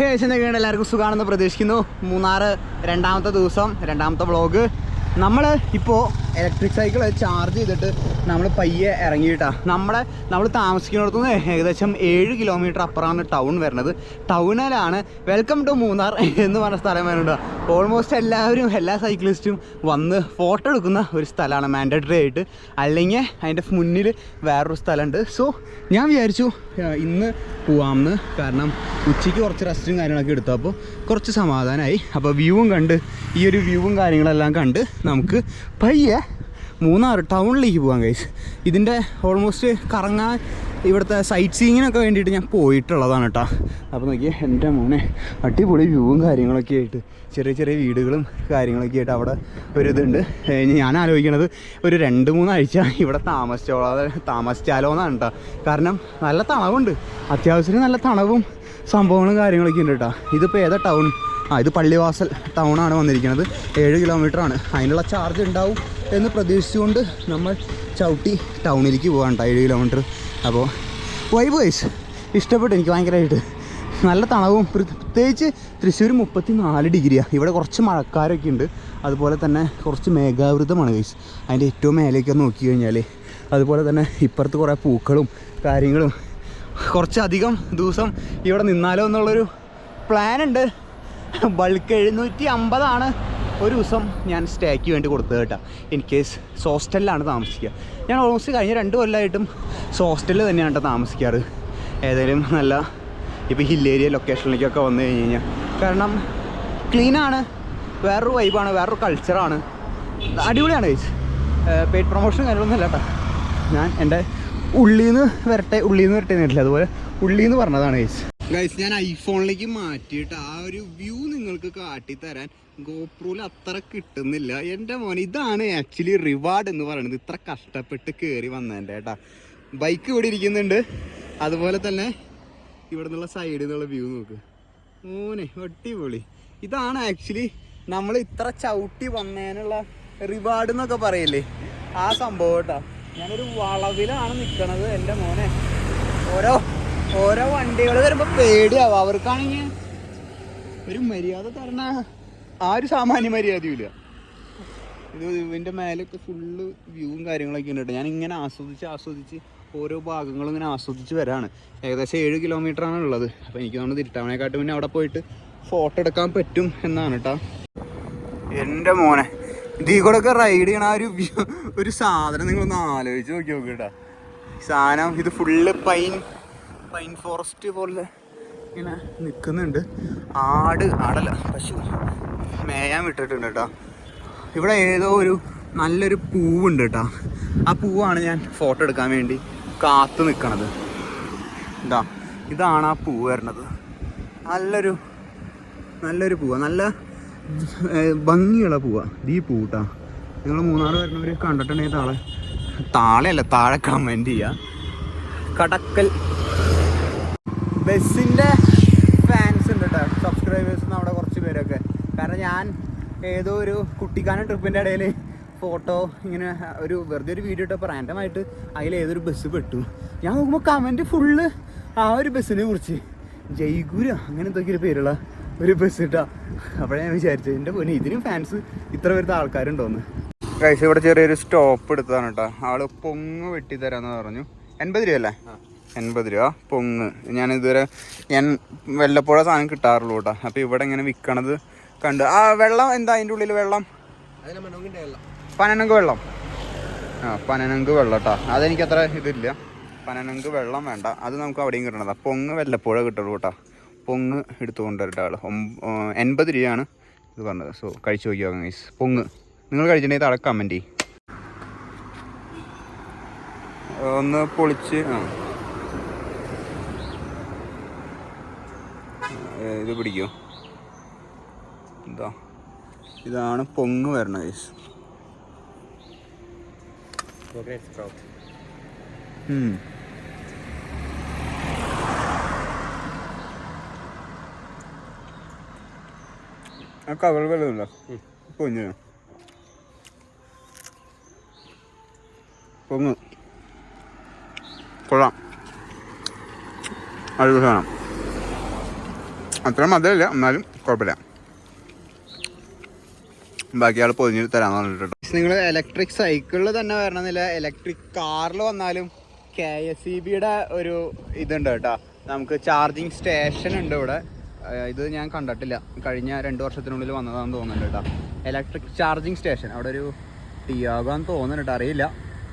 ഏകദേശം എല്ലാവർക്കും സുഖമാണെന്ന് പ്രതീക്ഷിക്കുന്നു. മൂന്നാറ് രണ്ടാമത്തെ ദിവസം രണ്ടാമത്തെ വ്ളോഗ് നമ്മൾ ഇപ്പോൾ ഇലക്ട്രിക് സൈക്കിൾ ചാർജ് ചെയ്തിട്ട് നമ്മൾ പയ്യെ ഇറങ്ങിയിട്ടാണ് നമ്മളെ നമ്മൾ താമസിക്കുന്നിടത്തു നിന്ന് ഏകദേശം ഏഴ് കിലോമീറ്റർ അപ്പുറമാണ് ടൗൺ വരുന്നത്. ടൗണിലാണ് വെൽക്കം ടു മൂന്നാർ എന്ന് പറഞ്ഞ സ്ഥലം വരുന്നുണ്ട് ഓൾമോസ്റ്റ് എല്ലാവരും എല്ലാ സൈക്ലിസ്റ്റും വന്ന് ഫോട്ടോ എടുക്കുന്ന ഒരു സ്ഥലമാണ് മാൻഡേറ്ററി ആയിട്ട്. അല്ലെങ്കിൽ അതിന്റെ മുന്നിൽ വേറൊരു സ്ഥലമുണ്ട് സോ ഞാൻ വിചാരിച്ചു ഇന്ന് പോവാമെന്ന് കാരണം ഉച്ചയ്ക്ക് കുറച്ച് റെസ്റ്റും കാര്യങ്ങളൊക്കെ എടുത്തു അപ്പോൾ കുറച്ച് സമാധാനമായി അപ്പോൾ വ്യൂവും കണ്ട് ഈ ഒരു വ്യൂവും കാര്യങ്ങളെല്ലാം കണ്ട് നമുക്ക് പയ്യെ മൂന്നാർ ടൗണിലേക്ക് പോകാം കൈസ് ഇതിന്റെ ഓൾമോസ്റ്റ് കറങ്ങാൻ ഇവിടുത്തെ സൈറ്റ് സീയിങ്ങിനൊക്കെ വേണ്ടിയിട്ട് ഞാൻ പോയിട്ടുള്ളതാണ് കേട്ടോ അപ്പോൾ നോക്കിയേ എന്റെ മോനെ അടിപൊളി വ്യൂവും കാര്യങ്ങളൊക്കെ ആയിട്ട് ചെറിയ ചെറിയ വീടുകളും കാര്യങ്ങളൊക്കെ ആയിട്ട് അവിടെ ഒരു ഇതുണ്ട്. ഞാൻ ആലോചിക്കണത് ഒരു രണ്ട് മൂന്നാഴ്ച ഇവിടെ താമസിച്ചോളാതെ താമസിച്ചാലോ എന്നാണ് കേട്ടോ കാരണം നല്ല തണവുണ്ട്. അത്യാവശ്യത്തിന് നല്ല തണവും സംഭവങ്ങളും കാര്യങ്ങളൊക്കെ ഉണ്ട് കേട്ടോ ഇതിപ്പോൾ ഏതാ ടൗൺ ആ ഇത് പള്ളിവാസൽ ടൗണാണ് വന്നിരിക്കുന്നത്. ഏഴ് കിലോമീറ്റർ ആണ്. അതിനുള്ള ചാർജ് ഉണ്ടാവും എന്ന് പ്രതീക്ഷിച്ചുകൊണ്ട് നമ്മൾ ചവിട്ടി ടൗണിലേക്ക് പോകാൻ ഏഴ് കിലോമീറ്റർ അപ്പോൾ വൈബ് വൈസ് ഇഷ്ടപ്പെട്ടു. എനിക്ക് ഭയങ്കരമായിട്ട് നല്ല തണവും. പ്രത്യേകിച്ച് തൃശ്ശൂർ മുപ്പത്തി നാല് ഡിഗ്രിയാണ് ഇവിടെ കുറച്ച് മഴക്കാരൊക്കെ ഉണ്ട്. അതുപോലെ തന്നെ കുറച്ച് മേഘാവൃതമാണ് ഗൈസ് അതിന്റെ ഏറ്റവും മേലേക്ക് നോക്കി കഴിഞ്ഞാൽ അതുപോലെ തന്നെ ഇപ്പുറത്ത് കുറേ പൂക്കളും കാര്യങ്ങളും കുറച്ചധികം ദിവസം ഇവിടെ നിന്നാലോ എന്നുള്ളൊരു പ്ലാൻ ഉണ്ട്. ബൾക്ക് എഴുന്നൂറ്റി അമ്പതാണ് ഒരു ദിവസം ഞാൻ സ്റ്റേക്ക് വേണ്ടി കൊടുത്തത് കേട്ടോ. ഇൻ കേസ് ഹോസ്റ്റലിലാണ് താമസിക്കുക. ഞാൻ ഓൾമോസ്റ്റ് കഴിഞ്ഞ രണ്ട് കൊല്ലമായിട്ടും ഹോസ്റ്റലിൽ തന്നെയാണ് കേട്ടോ താമസിക്കാറ്. ഏതായാലും നല്ല ഇപ്പോൾ ഹിൽ ഏരിയ ലൊക്കേഷനിലേക്കൊക്കെ വന്നു കഴിഞ്ഞ് കഴിഞ്ഞാൽ കാരണം ക്ലീനാണ് വേറൊരു വൈബാണ് വേറൊരു കൾച്ചറാണ് അടിപൊളിയാണ് ചേച്ചി പെയ്ഡ് പ്രൊമോഷൻ കാര്യങ്ങളൊന്നും അല്ല കേട്ടോ. ഞാൻ എന്റെ ഉള്ളിൽ നിന്ന് വരട്ടെ ഉള്ളിൽ നിന്ന് വരട്ടെ എന്നിട്ടില്ല അതുപോലെ ഉള്ളിന്ന് പറഞ്ഞതാണ് ഗൈസ് ഗൈസ് ഞാൻ ഐഫോണിലേക്ക് മാറ്റിയിട്ട് ആ ഒരു വ്യൂ നിങ്ങൾക്ക് കാട്ടിത്തരാൻ ഗോപ്രോയിൽ അത്ര കിട്ടുന്നില്ല. എന്റെ മോൻ ഇതാണ് ആക്ച്വലി റിവാർഡ് എന്ന് പറയുന്നത്. ഇത്ര കഷ്ടപ്പെട്ട് കയറി വന്നതിന്റെ ഏട്ടാ ബൈക്ക് ഇവിടെ ഇരിക്കുന്നുണ്ട്. അതുപോലെ തന്നെ ഇവിടെ നിന്നുള്ള സൈഡിൽ നിന്നുള്ള വ്യൂ നോക്ക്. മോനെ അടിപൊളി. ഇതാണ് ആക്ച്വലി നമ്മൾ ഇത്ര ചവിട്ടി വന്നതിനുള്ള റിവാർഡ് എന്നൊക്കെ പറയില്ലേ? ആ സംഭവം കേട്ടോ. ഞാനൊരു വളവിലാണ് നിൽക്കണത് എന്റെ മോനെ. ഓരോ ഓരോ വണ്ടികൾ വരുമ്പോൾ പേടിയാവും. അവർക്കാണെങ്കിൽ ഒരു മര്യാദ തരണ ആ ഒരു സാമാന്യ മര്യാദയും ഇല്ല ഇത് ഇതിന്റെ മേലൊക്കെ ഫുള്ള് വ്യൂവും കാര്യങ്ങളൊക്കെ ഉണ്ട് ഞാൻ ഇങ്ങനെ ആസ്വദിച്ച് ആസ്വദിച്ച് ഓരോ ഭാഗങ്ങളും ഇങ്ങനെ ആസ്വദിച്ച് വരാണ്. ഏകദേശം ഏഴ് കിലോമീറ്റർ ആണ് ഉള്ളത്. അപ്പോൾ എനിക്ക് തോന്നുന്നു തിരുട്ടാമണയെക്കാട്ട് പിന്നെ അവിടെ പോയിട്ട് ഫോട്ടോ എടുക്കാൻ പറ്റും എന്നാണ് കേട്ടോ എന്റെ മോനെ ഇതിൽ കൂടെ ഒക്കെ റൈഡ് ചെയ്യണ ആ ഒരു ഒരു സാധനം നിങ്ങളൊന്ന് ആലോചിച്ച് നോക്കി നോക്കി സാധനം ഇത് ഫുള്ള് പൈൻ പൈൻ ഫോറസ്റ്റ് പോലെ ഇങ്ങനെ നിൽക്കുന്നുണ്ട് ആട് ആടല്ല പശു. മേയാൻ വിട്ടിട്ടുണ്ട് കേട്ടോ ഇവിടെ ഏതോ ഒരു നല്ലൊരു പൂവുണ്ട് കേട്ടോ ആ പൂവാണ് ഞാൻ ഫോട്ടോ എടുക്കാൻ വേണ്ടി കാത്തു നിൽക്കണത് ഇതാ ഇതാണ് ആ പൂവ് വരണത്. നല്ലൊരു നല്ലൊരു പൂവ. നല്ല ഭംഗിയുള്ള പൂവ. ഈ പൂ കേട്ടോ നിങ്ങൾ മൂന്നാർ വരുന്നവർ കണ്ടിട്ടുണ്ടെങ്കിൽ താളെ താളെയല്ല താഴെ കമന്റ് ചെയ്യുക കടക്കൽ ബസ്സിന്റെ ഫാൻസ് ഉണ്ട് കേട്ടോ സബ്സ്ക്രൈബേഴ്സ് അവിടെ കുറച്ച് പേരൊക്കെ. കാരണം ഞാൻ ഏതോ ഒരു കുട്ടിക്കാനം ട്രിപ്പിന്റെ ഇടയിൽ ഫോട്ടോ ഇങ്ങനെ ഒരു വെറുതെ ഒരു വീഡിയോ ഇട്ടപ്പോൾ റാൻഡമായിട്ട് അതിൽ ഏതൊരു ബസ് പെട്ടു. ഞാൻ നോക്കുമ്പോൾ കമന്റ് ഫുള്ള് ആ ഒരു ബസ്സിനെ കുറിച്ച്. ജയ്ഗുരു അങ്ങനെ എന്തൊക്കെ ഒരു പേരുള്ള ഒരു ബസ് ഇട്ടാ അപ്പോഴേ ഞാൻ വിചാരിച്ചത് എന്റെ പൊന്നെ ഇതിനും ഫാൻസ് ഇത്ര വരുന്ന ആൾക്കാരുണ്ടോന്ന്. കഴിച്ച് ഇവിടെ ചെറിയൊരു സ്റ്റോപ്പ് എടുത്തതാണ് കേട്ടോ ആൾ പൊങ്ങ് വെട്ടിത്തരാന്ന് പറഞ്ഞു. എൺപത് രൂപ അല്ലേ എൺപത് രൂപ. പൊങ്ങ് ഞാൻ ഇതുവരെ ഞാൻ വെള്ളപ്പുഴ സാധനം കിട്ടാറുള്ളൂ കേട്ടോ. അപ്പോൾ ഇവിടെ ഇങ്ങനെ വിൽക്കണത് കണ്ട്. ആ വെള്ളം എന്താ അതിന്റെ ഉള്ളിൽ വെള്ളം? പനനങ്ക് വെള്ളം. ആ പനനങ്ക് വെള്ളം കേട്ടോ. അതെനിക്ക് അത്ര ഇതില്ല. പനനങ്ക് വെള്ളം വേണ്ട. അത് നമുക്ക് അവിടെയും കിട്ടണതാ. പൊങ്ങ് വല്ലപ്പോഴേ കിട്ടുള്ളൂ കേട്ടോ. പൊങ്ങ് എടുത്തു കൊണ്ടുവരട്ടെ ആൾ എൺപത് രൂപയാണ് ഇത് പറഞ്ഞത്. സോ കഴിച്ചു നോക്കിയോ ഗൈസ്? പൊങ്ങ്. നിങ്ങൾ കഴിച്ചിട്ടുണ്ടെങ്കിൽ താഴെ കമന്റ് ചെയ്യും. ഒന്ന് പൊളിച്ച് ആ. ഇത് പിടിക്കോ. എന്താ ഇതാണ് പൊങ്ങ് വരണ കേസ്. ആ കവർ വല്ലതുണ്ടോ പൊഞ്ഞു പൊങ്ങ്. കൊള്ളാം. അടിപൊളി സാധനം. അത്ര മധുരമില്ല എന്നാലും കുഴപ്പമില്ല. ബാക്കി ആൾ പൊതിഞ്ഞ് തരാന്ന് നിങ്ങൾ ഇലക്ട്രിക് സൈക്കിളിൽ തന്നെ വരണമെന്നില്ല. ഇലക്ട്രിക് കാറിൽ വന്നാലും കെ എസ് ഇ ബിയുടെ ഒരു ഇതുണ്ട് കേട്ടോ. നമുക്ക് ചാർജിങ് സ്റ്റേഷൻ ഉണ്ട് ഇവിടെ. ഇത് ഞാൻ കണ്ടിട്ടില്ല. കഴിഞ്ഞ രണ്ട് വർഷത്തിനുള്ളിൽ വന്നതാണെന്ന് തോന്നുന്നുണ്ട് കേട്ടോ. ഇലക്ട്രിക് ചാർജിങ് സ്റ്റേഷൻ അവിടെ ഒരു ടിയാകാന്ന് തോന്നുന്നുണ്ട് അറിയില്ല.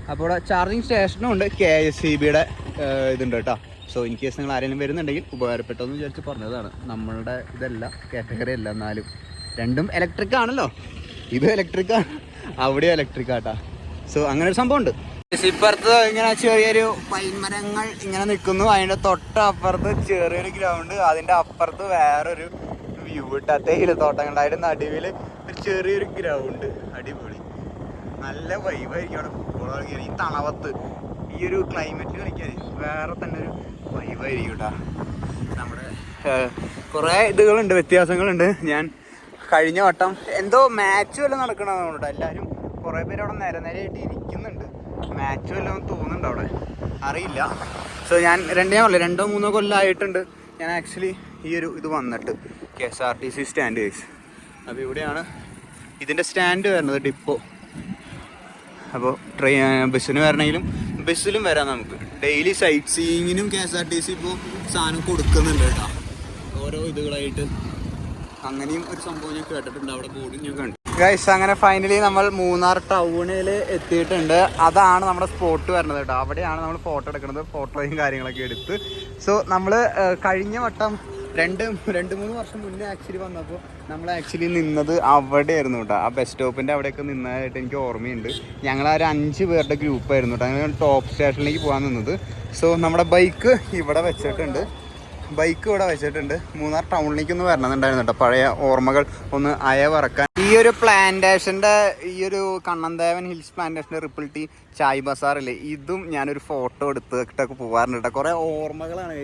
അപ്പോൾ ഇവിടെ ചാർജിങ് സ്റ്റേഷനും ഉണ്ട് കെ എസ് ഇ ബിയുടെ ഇതുണ്ട് കേട്ടോ. സോ ഇൻ കേസ് നിങ്ങൾ ആരെങ്കിലും വരുന്നുണ്ടെങ്കിൽ ഉപകാരപ്പെട്ടെന്ന് വിചാരിച്ച് പറഞ്ഞതാണ്. നമ്മളുടെ ഇതല്ല കാറ്റഗറി അല്ല എന്നാലും രണ്ടും ഇലക്ട്രിക് ആണല്ലോ. ഇത് ഇലക്ട്രിക് ആണ് അവിടെ ഇലക്ട്രിക് ആട്ടാ സോ അങ്ങനെ ഒരു സംഭവം ഉണ്ട് ഇപ്പുറത്ത് ഇങ്ങനെ ചെറിയൊരു പൈൻമരങ്ങൾ ഇങ്ങനെ നിൽക്കുന്നു. അതിന്റെ തൊട്ടപ്പുറത്ത് ചെറിയൊരു ഗ്രൗണ്ട് അതിന്റെ അപ്പുറത്ത് വേറൊരു വ്യൂ ഇട്ടാ തേയിലത്തോട്ടങ്ങളുടെ അതിന്റെ നടുവിൽ ഒരു ചെറിയൊരു ഗ്രൗണ്ട് അടിപൊളി. നല്ല വൈബായിരിക്കും അവിടെ ഫുട്ബോൾ കളിക്കാൻ. ഈ തണവത്ത് ഒരു ക്ലൈമറ്റ് കളിക്കാൻ വേറെ തന്നെ ഒരു വൈബായിരിക്കും കേട്ടോ നമ്മുടെ കുറേ ഇതുകളുണ്ട് വ്യത്യാസങ്ങളുണ്ട്. ഞാൻ കഴിഞ്ഞ വട്ടം എന്തോ മാച്ച് വല്ലതും നടക്കണമെന്നുണ്ട് എല്ലാവരും കുറേ പേര് അവിടെ നേരെ നിരയായിട്ട് ഇരിക്കുന്നുണ്ട്. മാച്ച് വല്ലതും തോന്നുന്നുണ്ട് അവിടെ? അറിയില്ല. സോ ഞാൻ രണ്ടേ കൊല്ലം രണ്ടോ മൂന്നോ കൊല്ലമായിട്ടുണ്ട് ഞാൻ ആക്ച്വലി ഈ ഒരു ഇത് വന്നിട്ട്. K S R T C stand case അപ്പോൾ ഇവിടെയാണ് ഇതിന്റെ സ്റ്റാൻഡ് വരുന്നത് ഡിപ്പോ. അപ്പോൾ ട്രെയിൻ ബസ്സിന് വരണമെങ്കിലും ബസ്സിലും വരാം നമുക്ക്. Daily site സീയിങ്ങിനും K S R T C ഇപ്പോൾ സാധനം കൊടുക്കുന്നുണ്ട് കേട്ടോ. ഓരോ ഇതുകളായിട്ട് അങ്ങനെയും ഒരു സംഭവം ഞാൻ കേട്ടിട്ടുണ്ട്. അവിടെ ബോർഡും ഞാൻ കണ്ടു. ഗൈസ് അങ്ങനെ ഫൈനലി നമ്മൾ മൂന്നാർ ടൗണിൽ എത്തിയിട്ടുണ്ട്. അതാണ് നമ്മുടെ സ്പോട്ട് വരുന്നത് കേട്ടോ. അവിടെയാണ് നമ്മൾ ഫോട്ടോ എടുക്കുന്നത് ഫോട്ടോയും കാര്യങ്ങളൊക്കെ എടുത്ത്. സോ നമ്മൾ കഴിഞ്ഞ വട്ടം രണ്ട് രണ്ട് മൂന്ന് വർഷം മുന്നേ ആക്ച്വലി വന്നപ്പോൾ നമ്മൾ ആക്ച്വലി നിന്നത് അവിടെയായിരുന്നു കേട്ടോ ആ ബസ് സ്റ്റോപ്പിന്റെ അവിടെയൊക്കെ നിന്നതായിട്ട് എനിക്ക് ഓർമ്മയുണ്ട്. ഞങ്ങൾ ആ ഒരു അഞ്ച് പേരുടെ ഗ്രൂപ്പായിരുന്നു കേട്ടോ അങ്ങനെ ടോപ്പ് സ്റ്റേഷനിലേക്ക് പോകാൻ നിന്നത്. സോ നമ്മുടെ ബൈക്ക് ഇവിടെ വെച്ചിട്ടുണ്ട്. ബൈക്ക് ഇവിടെ വെച്ചിട്ടുണ്ട്. മൂന്നാർ ടൗണിലേക്ക് ഒന്ന് വരണമെന്നുണ്ടായിരുന്നു കേട്ടോ പഴയ ഓർമ്മകൾ ഒന്ന് അയവറക്കാൻ. ഈ ഒരു പ്ലാന്റേഷന്റെ ഈ ഒരു കണ്ണന്തേവൻ ഹിൽസ് പ്ലാന്റേഷന്റെ റിപ്പിൾ ടീ ചായ് ബസാറില്ലേ ഇതും ഞാനൊരു ഫോട്ടോ എടുത്തിട്ടൊക്കെ പോകാറുണ്ട് കേട്ടോ കുറേ ഓർമ്മകളാണ്.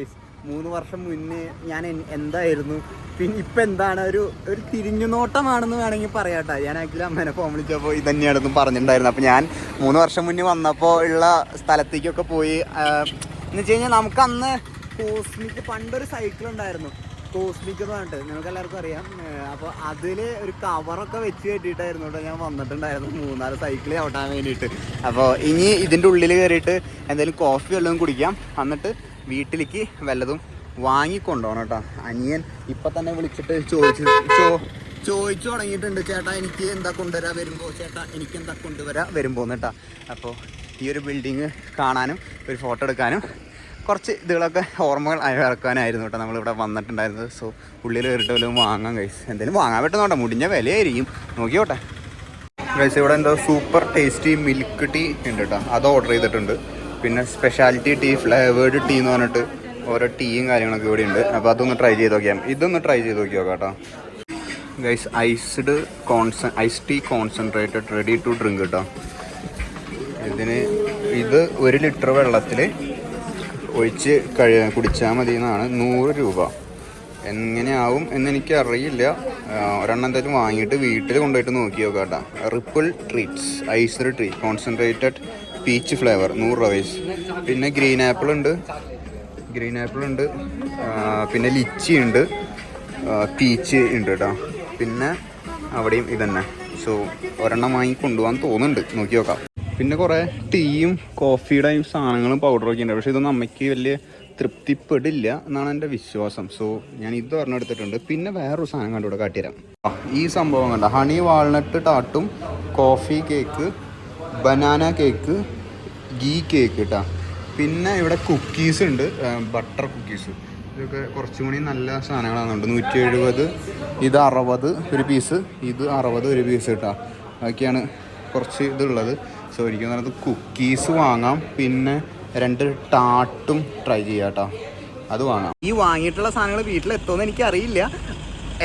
മൂന്ന് വർഷം മുന്നേ ഞാൻ എന്തായിരുന്നു? പിന്നെ ഇപ്പം എന്താണ്? ഒരു ഒരു തിരിഞ്ഞുനോട്ടമാണെന്ന് വേണമെങ്കിൽ പറയാട്ടോ. ഞാൻ ആക്ച്വലി അമ്മേനെ ഫോൺ വിളിച്ചപ്പോൾ ഇത് തന്നെയാണെന്നും പറഞ്ഞിട്ടുണ്ടായിരുന്നു. അപ്പോൾ ഞാൻ മൂന്ന് വർഷം മുന്നേ വന്നപ്പോൾ ഉള്ള സ്ഥലത്തേക്കൊക്കെ പോയി എന്ന് വെച്ച് കഴിഞ്ഞാൽ നമുക്ക് അന്ന് കോസ്മിക് പണ്ടൊരു സൈക്കിൾ ഉണ്ടായിരുന്നു. കോസ്മിക് എന്ന് പറഞ്ഞിട്ട് നിങ്ങൾക്ക് എല്ലാവർക്കും അറിയാം. അപ്പോൾ അതിൽ ഒരു കവറൊക്കെ വെച്ച് കെട്ടിയിട്ടായിരുന്നു കേട്ടോ ഞാൻ വന്നിട്ടുണ്ടായിരുന്നു മൂന്നാൽ സൈക്കിൾ ചവിട്ടാൻ വേണ്ടിയിട്ട്. അപ്പോൾ ഇനി ഇതിന്റെ ഉള്ളിൽ കയറിയിട്ട് എന്തെങ്കിലും കോഫി വല്ലതും കുടിക്കാം. എന്നിട്ട് വീട്ടിലേക്ക് വല്ലതും വാങ്ങിക്കൊണ്ടുപോകണം കേട്ടോ. അനിയൻ ഇപ്പം തന്നെ വിളിച്ചിട്ട് ചോദിച്ചു ചോ ചോദിച്ചു തുടങ്ങിയിട്ടുണ്ട്. ചേട്ടാ എനിക്ക് എന്താ കൊണ്ടുവരാ വരുമ്പോൾ ചേട്ടാ എനിക്ക് എന്താ കൊണ്ടുവരാ വരുമ്പോൾ കേട്ടോ. അപ്പോൾ ഈ ഒരു ബിൽഡിങ് കാണാനും ഒരു ഫോട്ടോ എടുക്കാനും കുറച്ച് ഇതുകളൊക്കെ ഓർമ്മകൾ അയവിറക്കാനായിരുന്നു കേട്ടോ നമ്മളിവിടെ വന്നിട്ടുണ്ടായിരുന്നത്. സോ ഉള്ളിൽ കയറിയിട്ട് വല്ലതും വാങ്ങാൻ കഴിച്ച് എന്തെങ്കിലും വാങ്ങാൻ പറ്റുന്നോട്ടെ മുടിഞ്ഞ വിലയായിരിക്കും. നോക്കിയോട്ടെ. ഗൈസ് ഇവിടെ എന്തോ സൂപ്പർ ടേസ്റ്റി മിൽക്ക് ടീ ഉണ്ട് കേട്ടോ. അത് ഓർഡർ ചെയ്തിട്ടുണ്ട്. പിന്നെ സ്പെഷ്യാലിറ്റി ടീ ഫ്ലേവേർഡ് ടീ എന്ന് പറഞ്ഞിട്ട് ഓരോ ടീയും കാര്യങ്ങളൊക്കെ ഇവിടെ ഉണ്ട് അപ്പോൾ അതൊന്ന് ട്രൈ ചെയ്ത് നോക്കിയാൽ ഇതൊന്ന് ട്രൈ ചെയ്ത് നോക്കി നോക്കാം കേട്ടോ guys iced കോൺസൺ ice tea concentrated ready to drink കേട്ടോ ഇതിന് ഇത് ഒരു ലിറ്റർ വെള്ളത്തിൽ ഒഴിച്ച് കഴി കുടിച്ചാൽ മതി എന്നാണ് നൂറ് രൂപ. എങ്ങനെയാവും എന്നെനിക്ക് അറിയില്ല ഒരെണ്ണം എന്തായാലും വാങ്ങിയിട്ട് വീട്ടിൽ കൊണ്ടുപോയിട്ട് നോക്കാം കേട്ടോ ripple treats iced tea concentrated peach flavour നൂറ് രൂപ വയസ്സ് പിന്നെ ഗ്രീൻ ആപ്പിൾ ഉണ്ട്. ഗ്രീൻ ആപ്പിൾ ഉണ്ട്. പിന്നെ ലിച്ചി ഉണ്ട്. പീച്ച് ഉണ്ട് കേട്ടോ പിന്നെ അവിടെയും ഇതന്നെ. സോ ഒരെണ്ണം വാങ്ങി കൊണ്ടുപോകാൻ തോന്നുന്നുണ്ട്. നോക്കി നോക്കാം. പിന്നെ കുറേ ടീയും കോഫിയുടെയും സാധനങ്ങളും പൗഡറും ഒക്കെ ഉണ്ട്. പക്ഷേ ഇതൊന്നും അമ്മയ്ക്ക് വലിയ തൃപ്തിപ്പെടില്ല എന്നാണ് എന്റെ വിശ്വാസം. സോ ഞാൻ ഇത് പറഞ്ഞെടുത്തിട്ടുണ്ട് പിന്നെ വേറൊരു സാധനം കണ്ടുകൂടെ കാട്ടിത്തരാം. ഈ സംഭവം കണ്ട? Honey walnut ടാട്ടും coffee cake banana cake ghee cake കേട്ടോ പിന്നെ ഇവിടെ കുക്കീസ് ഉണ്ട്. ബട്ടർ കുക്കീസ് ഇതൊക്കെ കുറച്ചും കൂടി നല്ല സാധനങ്ങളാണ് നൂറ്റി എഴുപത് ഇത് അറുപത് ഒരു പീസ് ഇത് അറുപത് ഒരു പീസ് കേട്ടോ അതൊക്കെയാണ് കുറച്ച് ഇതുള്ളത്. സോ എനിക്ക് തോന്നുന്നത് കുക്കീസ് വാങ്ങാം. പിന്നെ രണ്ട് ടാട്ടും ട്രൈ ചെയ്യാം കേട്ടോ അത് വാങ്ങാം. ഈ വാങ്ങിയിട്ടുള്ള സാധനങ്ങൾ വീട്ടിലെത്തുമെന്ന് എനിക്ക് അറിയില്ല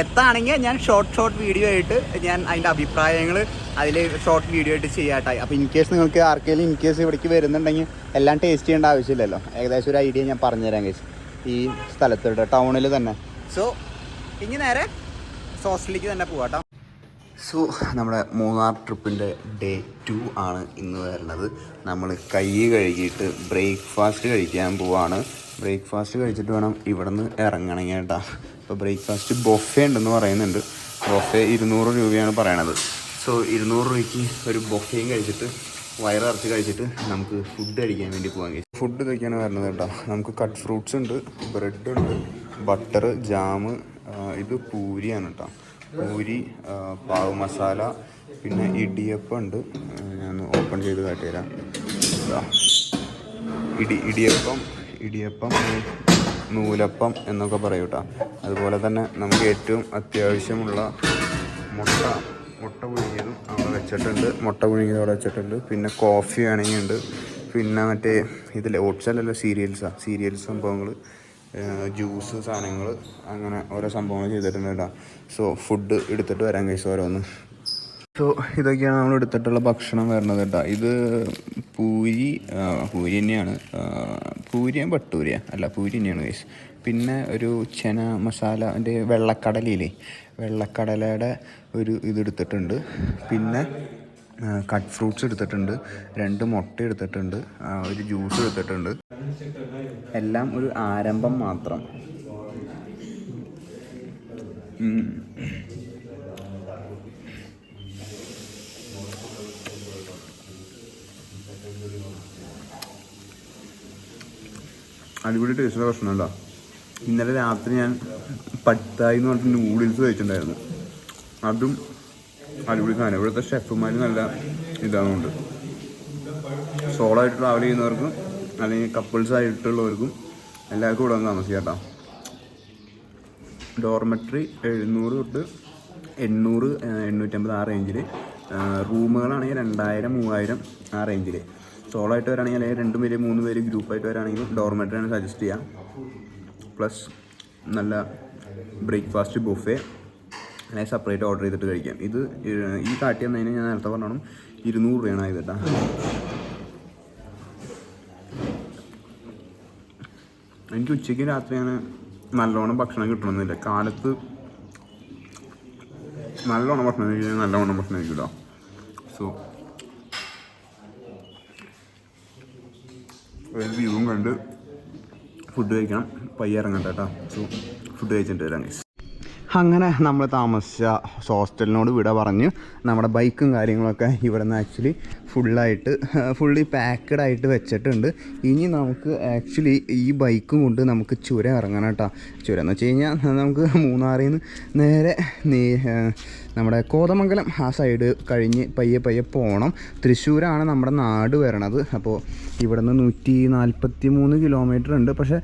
എത്താണെങ്കിൽ ഞാൻ ഷോർട്ട് ഷോർട്ട് വീഡിയോ ആയിട്ട് ഞാൻ അതിന്റെ അഭിപ്രായങ്ങൾ അതിൽ ഷോർട്ട് വീഡിയോ ആയിട്ട് ചെയ്യാട്ടായി. അപ്പോൾ ഇൻ കേസ് നിങ്ങൾക്ക് ആർക്കെങ്കിലും ഇൻ കേസ് ഇവിടേക്ക് വരുന്നുണ്ടെങ്കിൽ എല്ലാം ടേസ്റ്റ് ചെയ്യേണ്ട ആവശ്യമില്ലല്ലോ. ഏകദേശം ഒരു ഐഡിയ ഞാൻ പറഞ്ഞുതരാം കേസ് ഈ സ്ഥലത്തോട്ട് ടൗണിൽ തന്നെ. സോ ഇനി നേരെ സോസിലേക്ക് തന്നെ പോവാട്ടോ സോ നമ്മുടെ മൂന്നാർ ട്രിപ്പിന്റെ ഡേ ടു ആണ് ഇന്ന് വരുന്നത്. നമ്മൾ കൈ കഴുകിയിട്ട് ബ്രേക്ക്ഫാസ്റ്റ് കഴിക്കാൻ പോവാണ്. ബ്രേക്ക്ഫാസ്റ്റ് കഴിച്ചിട്ട് വേണം ഇവിടെ നിന്ന് ഇറങ്ങണമെങ്കിൽ കേട്ടോ അപ്പോൾ ബ്രേക്ക്ഫാസ്റ്റ് ബൊഫേ ഉണ്ടെന്ന് പറയുന്നുണ്ട്. ബൊഫേ ഇരുന്നൂറ് രൂപയാണ് പറയണത്. സോ ഇരുന്നൂറ് രൂപയ്ക്ക് ഒരു ബൊഫയും കഴിച്ചിട്ട് വയറിറച്ച് കഴിച്ചിട്ട് നമുക്ക് ഫുഡ് കഴിക്കാൻ വേണ്ടി പോകാൻ കഴിച്ചു ഫുഡ് ഇതൊക്കെയാണ് വരുന്നത് കേട്ടോ. നമുക്ക് കട്ട് ഫ്രൂട്ട്സ് ഉണ്ട് ബ്രെഡ് ഉണ്ട് ബട്ടർ ജാം ഇത് പൂരിയാണ് കേട്ടോ. പൂരി പാവ് മസാല പിന്നെ ഇടിയപ്പം ഉണ്ട്. ഞാൻ ഓപ്പൺ ചെയ്ത് കാട്ടിത്തരാം. ഇടി ഇടിയപ്പം ഇടിയപ്പം നൂലപ്പം എന്നൊക്കെ പറയൂട്ടാ അതുപോലെ തന്നെ നമുക്ക് ഏറ്റവും അത്യാവശ്യമുള്ള മുട്ട മുട്ട പുഴുങ്ങിയതും അവിടെ വെച്ചിട്ടുണ്ട്. മുട്ട പുഴുങ്ങിയത് അവിടെ വെച്ചിട്ടുണ്ട്. പിന്നെ കോഫി വേണമെങ്കിൽ ഉണ്ട് പിന്നെ മറ്റേ ഇതിലെ ഓട്സ് അല്ലല്ലോ സീരിയൽസാണ് സീരിയൽ സംഭവങ്ങൾ ജ്യൂസ് സാധനങ്ങൾ അങ്ങനെ ഓരോ സംഭവങ്ങൾ ചെയ്തിട്ടുണ്ട് കേട്ടോ. സോ ഫുഡ് എടുത്തിട്ട് വരാൻ കഴിച്ചു ഓരോന്ന്. സോ ഇതൊക്കെയാണ് നമ്മൾ എടുത്തിട്ടുള്ള ഭക്ഷണം വരുന്നത് കേട്ടോ. ഇത് പൂരി പൂരി തന്നെയാണ്. ആ, പട്ടൂരിയ അല്ല പൂരി തന്നെയാണ് കേസ് പിന്നെ ഒരു ചെന മസാല അതിന്റെ വെള്ളക്കടലയില്ലേ? വെള്ളക്കടലയുടെ ഒരു ഇതെടുത്തിട്ടുണ്ട്. പിന്നെ കട്ട് ഫ്രൂട്ട്സ് എടുത്തിട്ടുണ്ട്. രണ്ട് മുട്ട എടുത്തിട്ടുണ്ട്. ഒരു ജ്യൂസ് എടുത്തിട്ടുണ്ട്. എല്ലാം ഒരു ആരംഭം മാത്രം. അടിപൊളി ടേസ്റ്റുള്ള ഭക്ഷണമല്ല ഇന്നലെ രാത്രി ഞാൻ പട്ടായി എന്ന് പറഞ്ഞിട്ട് നൂഡിൽസ് കഴിച്ചിട്ടുണ്ടായിരുന്നു. അതും അടിപൊളി സാധനം ഇവിടുത്തെ ഷെഫുമാർ നല്ല ഇതാണുണ്ട്. സോളായിട്ട് ട്രാവൽ ചെയ്യുന്നവർക്കും അല്ലെങ്കിൽ കപ്പിൾസ് ആയിട്ടുള്ളവർക്കും എല്ലാവർക്കും ഇവിടെ വന്ന് താമസിക്കാം കേട്ടോ. ഡോർമെട്രി എഴുന്നൂറ് തൊട്ട് എണ്ണൂറ് എണ്ണൂറ്റമ്പത് ആ റേഞ്ചിൽ റൂമുകളാണെങ്കിൽ രണ്ടായിരം മൂവായിരം ആ റേഞ്ചിൽ സോളായിട്ട് വരാണെങ്കിൽ അല്ലെങ്കിൽ രണ്ട് പേര് മൂന്ന് പേര് ഗ്രൂപ്പായിട്ട് വരാണെങ്കിൽ ഡോർമെട്രിയാണ് സജസ്റ്റ് ചെയ്യുക പ്ലസ് നല്ല ബ്രേക്ക്ഫാസ്റ്റ് ബുഫേ അല്ലെങ്കിൽ സെപ്പറേറ്റ് ഓർഡർ ചെയ്തിട്ട് കഴിക്കാം. ഇത് ഈ കാട്ടി തന്നതിന് ഞാൻ നേരത്തെ പറഞ്ഞോണം ഇരുന്നൂറ് രൂപയാണ് ഇത് കേട്ടോ. എനിക്ക് ഉച്ചയ്ക്ക് രാത്രിയാണ് നല്ലോണം ഭക്ഷണം കിട്ടണമെന്നില്ല കാലത്ത് നല്ലോണം ഭക്ഷണം കഴിക്കാൻ നല്ലോണം ഭക്ഷണം കഴിക്കില്ല സോ വ്യൂവും കണ്ട് ഫുഡ് കഴിക്കണം. പയ്യ ഇറങ്ങട്ടെ കേട്ടോ സോ ഫുഡ് കഴിച്ചിട്ട് വരാം guys. അങ്ങനെ നമ്മൾ താമസിച്ച ഹോസ്റ്റലിനോട് വിട പറഞ്ഞ് നമ്മുടെ ബൈക്കും കാര്യങ്ങളൊക്കെ ഇവിടെ നിന്ന് ആക്ച്വലി ഫുള്ളായിട്ട് ഫുള്ളി പാക്കഡ് ആയിട്ട് വെച്ചിട്ടുണ്ട്. ഇനി നമുക്ക് ആക്ച്വലി ഈ ബൈക്കും കൊണ്ട് നമുക്ക് ചുരം ഇറങ്ങണം കേട്ടോ. ചുരം എന്ന് വെച്ച് കഴിഞ്ഞാൽ നമുക്ക് മൂന്നാറിൽ നിന്ന് നേരെ നമ്മുടെ കോതമംഗലം ആ സൈഡ് കഴിഞ്ഞ് പയ്യെ പയ്യെ പോകണം തൃശ്ശൂരാണ് നമ്മുടെ നാട് വരണത്. അപ്പോൾ ഇവിടെ നിന്ന് നൂറ്റി നാൽപ്പത്തി മൂന്ന് കിലോമീറ്റർ ഉണ്ട് പക്ഷേ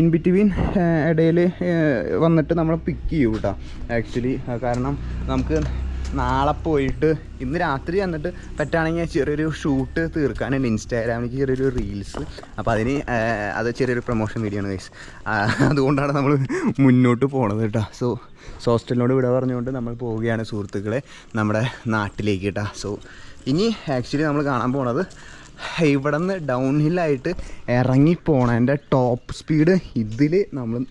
ഇൻ ബിറ്റ്വീൻ ഇടയിൽ വന്നിട്ട് നമ്മൾ പിക്ക് ചെയ്യും ആക്ച്വലി കാരണം നമുക്ക് നാളെ പോയിട്ട് ഇന്ന് രാത്രി വന്നിട്ട് പറ്റുകയാണെങ്കിൽ ചെറിയൊരു ഷൂട്ട് തീർക്കാനുണ്ട് ഇൻസ്റ്റാഗ്രാമിലേക്ക് ചെറിയൊരു റീൽസ് അപ്പോൾ അതിന് അത് ചെറിയൊരു പ്രൊമോഷൻ വീഡിയോ ആണ് ഗൈസ് അതുകൊണ്ടാണ് നമ്മൾ മുന്നോട്ട് പോണത് കേട്ടോ. സോ ഹോസ്റ്റലിനോട് വിട പറഞ്ഞുകൊണ്ട് നമ്മൾ പോവുകയാണ് സുഹൃത്തുക്കളെ നമ്മുടെ നാട്ടിലേക്ക് കേട്ടോ. സോ ഇനി ആക്ച്വലി നമ്മൾ കാണാൻ പോണത് ഇവിടെ നിന്ന് ഡൗൺ ഹില്ലായിട്ട് ഇറങ്ങി പോണതിന്റെ ടോപ്പ് സ്പീഡ് ഇതിൽ നമ്മൾ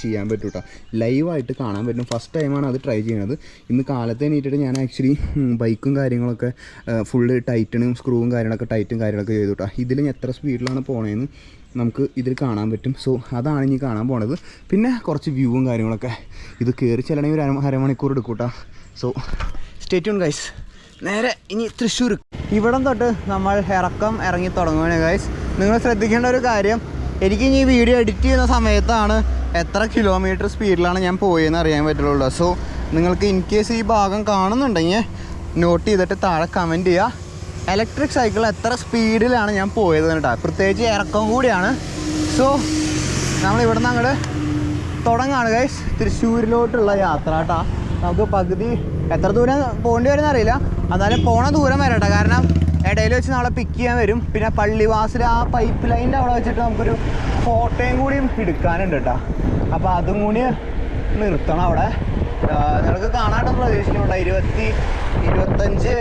ചെയ്യാൻ പറ്റും കേട്ടോ ലൈവായിട്ട് കാണാൻ പറ്റും. ഫസ്റ്റ് ടൈമാണ് അത് ട്രൈ ചെയ്യുന്നത് ഇന്ന് കാലത്തെ നീട്ടിട്ട് ഞാൻ ആക്ച്വലി ബൈക്കും കാര്യങ്ങളൊക്കെ ഫുള്ള് ടൈറ്റണും സ്ക്രൂവും കാര്യങ്ങളൊക്കെ ടൈറ്റും കാര്യങ്ങളൊക്കെ ചെയ്തു കേട്ടോ ഇതിൽ ഞാൻ എത്ര സ്പീഡിലാണ് പോണേന്ന് നമുക്ക് ഇതിൽ കാണാൻ പറ്റും. സോ അതാണ് ഇനി കാണാൻ പോണത്. പിന്നെ കുറച്ച് വ്യൂവും കാര്യങ്ങളൊക്കെ. ഇത് കയറി ചെല്ലണമെങ്കിൽ ഒരു അര അരമണിക്കൂർ എടുക്കും കേട്ടോ സോ സ്റ്റേ ട്യൂൺ ഗൈസ് നേരെ ഇനി തൃശ്ശൂർ ഇവിടം തൊട്ട് നമ്മൾ ഇറക്കം ഇറങ്ങി തുടങ്ങുകയാണ് ഗൈസ് നിങ്ങൾ ശ്രദ്ധിക്കേണ്ട ഒരു കാര്യം എനിക്ക് ഈ വീഡിയോ എഡിറ്റ് ചെയ്യുന്ന സമയത്താണ് എത്ര കിലോമീറ്റർ സ്പീഡിലാണ് ഞാൻ പോയെന്ന് അറിയാൻ പറ്റുള്ളൂ. സോ നിങ്ങൾക്ക് ഇൻ കേസ് ഈ ഭാഗം കാണുന്നുണ്ടെങ്കിൽ നോട്ട് ചെയ്തിട്ട് താഴെ കമന്റ് ചെയ്യുക ഇലക്ട്രിക് സൈക്കിൾ എത്ര സ്പീഡിലാണ് ഞാൻ പോയത് കേട്ടോ പ്രത്യേകിച്ച് ഇറക്കം കൂടിയാണ്. സോ നമ്മൾ ഇവിടെ നിന്ന് അങ്ങോട്ട് തുടങ്ങാണ് ഗൈസ് തൃശ്ശൂരിലോട്ടുള്ള യാത്ര കേട്ടോ നമുക്ക് പകുതി എത്ര ദൂരം പോകേണ്ടി വരുന്നറിയില്ല. എന്നാലും പോണ ദൂരം വരട്ടെ. കാരണം ഇടയിൽ വെച്ച് നമ്മളെ പിക്ക് ചെയ്യാൻ വരും. പിന്നെ പള്ളിവാസിൽ ആ പൈപ്പ് ലൈനിന്റെ അവിടെ വെച്ചിട്ട് നമുക്കൊരു ഫോട്ടോയും കൂടിയും എടുക്കാനുണ്ട് കേട്ടോ. അപ്പോൾ അതും കൂടി നിർത്തണം അവിടെ. നിങ്ങൾക്ക് കാണാണ്ട് പ്രതീക്ഷിക്കുന്നുണ്ടോ ഇരുപത്തി ഇരുപത്തഞ്ച്